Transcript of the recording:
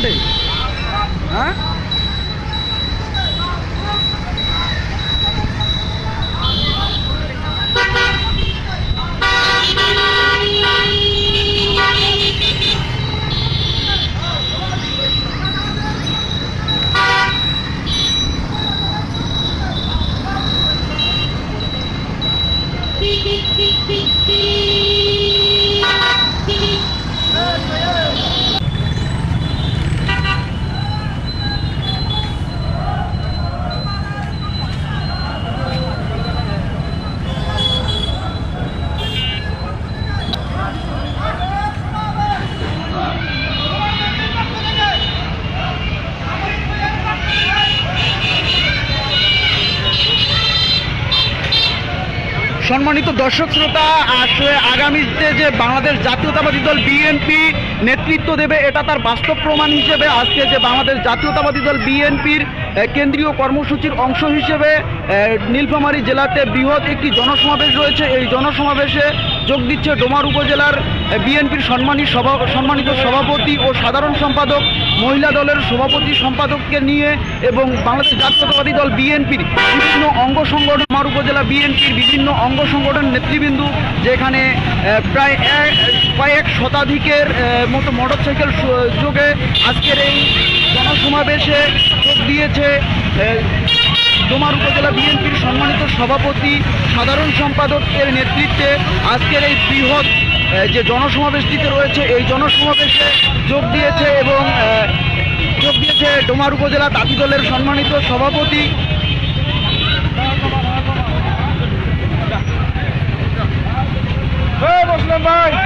মাঠে হ্যাঁ সম্মানিত দর্শক শ্রোতা আসলে আগামীতে যে বাংলাদেশ জাতীয়তাবাদী দল বিএনপি নেতৃত্ব দেবে, এটা তার বাস্তব প্রমাণ হিসেবে আজকে যে বাংলাদেশ জাতীয়তাবাদী দল বিএনপির কেন্দ্রীয় কর্মসূচির অংশ হিসেবে নীলফামারী জেলাতে বৃহৎ একটি জনসমাবেশ রয়েছে। এই জনসমাবেশে যোগ দিচ্ছে ডোমার উপজেলার বিএনপির সম্মানী সভা, সম্মানিত সভাপতি ও সাধারণ সম্পাদক, মহিলা দলের সভাপতি সম্পাদককে নিয়ে এবং বাংলাদেশ জাতীয়তাবাদী দল বিএনপির বিভিন্ন অঙ্গ সংগঠন আমার উপজেলা বিএনপির বিভিন্ন অঙ্গ সংগঠন নেতৃবৃন্দু, যেখানে প্রায় কয়েক শতাধিকের মতো মোটরসাইকেল যোগে আজকের এই জনসমাবেশে যোগ দিয়েছে ডোমার উপজেলা বিএনপির সম্মানিত সভাপতি, সাধারণ সম্পাদকের নেতৃত্বে আজকের এই বৃহৎ যে জনসমাবেশটিতে রয়েছে, এই জনসমাবেশে যোগ দিয়েছে এবং যোগ দিয়েছে ডোমার উপজেলা তাঁতি দলের সম্মানিত সভাপতি Bye.